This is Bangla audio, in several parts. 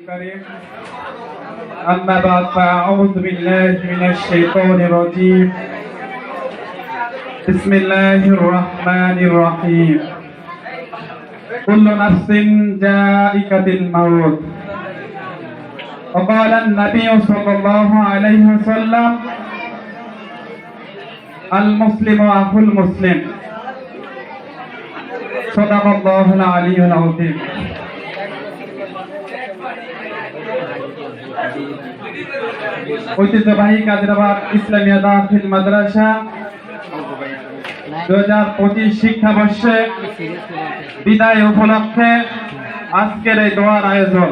الكريم. أما بعد فأعوذ بالله من الشيطان الرجيم. بسم الله الرحمن الرحيم. كل نفس جائكة الموت. وقال النبي صلى الله عليه وسلم المسلم أخو المسلم. صدق الله العلي العظيم. ঐতিহ্যবাহী কাদিরাবাদ ইসলামিয়া দাখিল মাদ্রাসা দু হাজার পঁচিশ শিক্ষাবর্ষে বিদায় উপলক্ষে আজকের এই দোয়ার আয়োজন।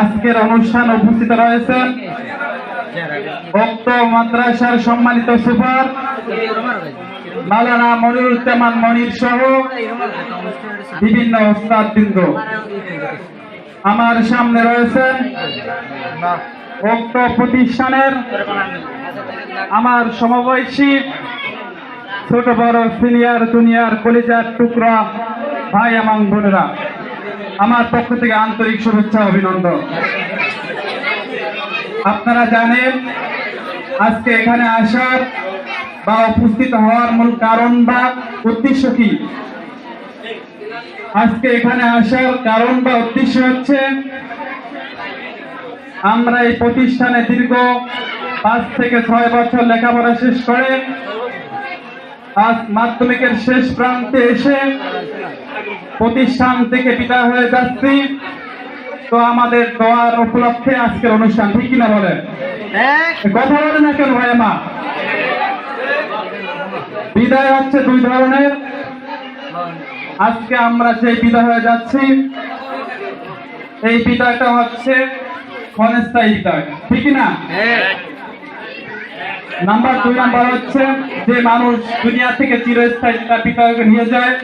আজকের অনুষ্ঠান উপস্থিত রয়েছেন উক্ত মাদ্রাসার সম্মানিত সুপার মালানা মনিরুজ্জামান মনির সহ বিভিন্ন ওস্তাদ বৃন্দ আমার সামনে রয়েছেন উক্ত প্রতিষ্ঠানের আমার সমবয়সী ছোট বড় সিনিয়র জুনিয়র কলেজার টুকরা ভাই এবং বোনেরা, আমার পক্ষ থেকে আন্তরিক শুভেচ্ছা অভিনন্দন। আপনারা জানেন, আজকে এখানে আসার বা উপস্থিত হওয়ার মূল কারণ বা উদ্দেশ্য কি? আজকে এখানে আসার কারণ বা উদ্দেশ্য হচ্ছে আমরা এই প্রতিষ্ঠানে দীর্ঘ পাঁচ থেকে ছয় বছর লেখাপড়া শেষ করে আজ মাধ্যমিকের শেষ প্রান্তে এসে প্রতিষ্ঠান থেকে বিদায় হয়ে যাচ্ছি। তো আমাদের দোয়ার উপলক্ষে আজকের অনুষ্ঠান ঠিক কিনা বলেন? কথা বলে না কেন ভাই মা? বিদায় হচ্ছে দুই ধরনের। আজকে আমরা যে বিদায় হয়ে যাচ্ছি, এই বিদায়টা হচ্ছে ক্ষণস্থায়ী বিদায়, ঠিক না? নাম্বার দুই নাম্বার হচ্ছে যে মানুষ দুনিয়া থেকে চিরস্থায়ী বিদায়কে নিয়ে যায়,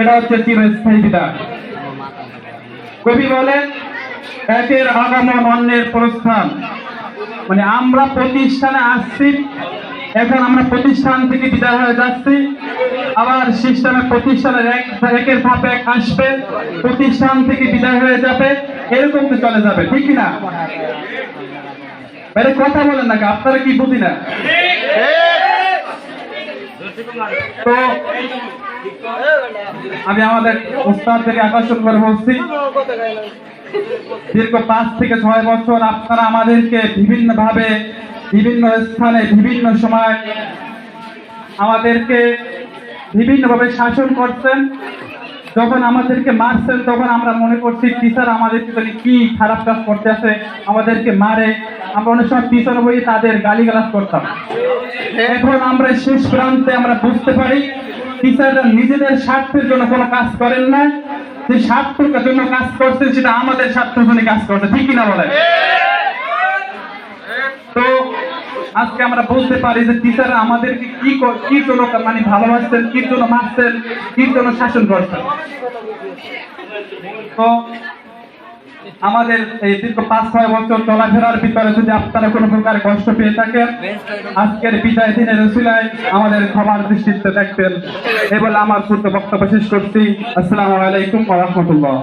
এটা হচ্ছে চিরস্থায়ী বিদায়। কবি বলেন একের আগমন অন্যের প্রস্থান। মানে আমরা প্রতিষ্ঠানে আসছি এখন আমরা প্রতিষ্ঠান থেকে বিদায় হয়ে যাচ্ছি। আবার সিস্টেমে প্রতিষ্ঠানের এক একের ধাপে এক আসবে। প্রতিষ্ঠান থেকে বিদায় হয়ে যাবে। এরকম চলে যাবে, ঠিক না আরে কথা বলেন নাকি আপনারা কি বুঝি না? তো আমি আমাদের উস্তাদদেরকে আকর্ষণ করে বলছি, দীর্ঘ পাঁচ থেকে ছয় বছর আপনারা আমাদেরকে বিভিন্ন ভাবে বিভিন্ন স্থানে, বিভিন্ন সময় আমাদেরকে বিভিন্নভাবে শাসন করছেন। যখন আমাদেরকে মারছেন, তখন আমরা মনে করছি, টিচার আমাদের পিছনে কি খারাপ কাজ করতে আছে? আমাদেরকে মারে। আমরা অনেক সময় পিছনে বই তাদের গালিগালাজ করতাম। এখন আমরা শেষ প্রান্তে আমরা বুঝতে পারি, টিচাররা নিজেদের স্বার্থের জন্য কোনো কাজ করেন না। যে স্বার্থের জন্য কাজ করছে সেটা আমাদের স্বার্থের জন্য কাজ করছে। ঠিক কিনা বলে তো আজকে আমরা বলতে পারি যে টিচার আমাদেরকে কি কি জন্য মানে ভালোবাসতেন, কি জন্য মারতেন, কি জন্য শাসন করতেন। তো আমাদের এই দীর্ঘ পাঁচ, ছয় বছর চলাফেরার ভিতরে যদি আপনারা কোনো প্রকার কষ্ট পেয়ে থাকেন, আজকের বিদায় দিনের রসিলায় আমাদের ক্ষমার দৃষ্টিতে দেখবেন। এ বলে আমার পূর্ণ বক্তব্য শেষ করছি। আসসালামু আলাইকুম রাহমাতুল্লাহ।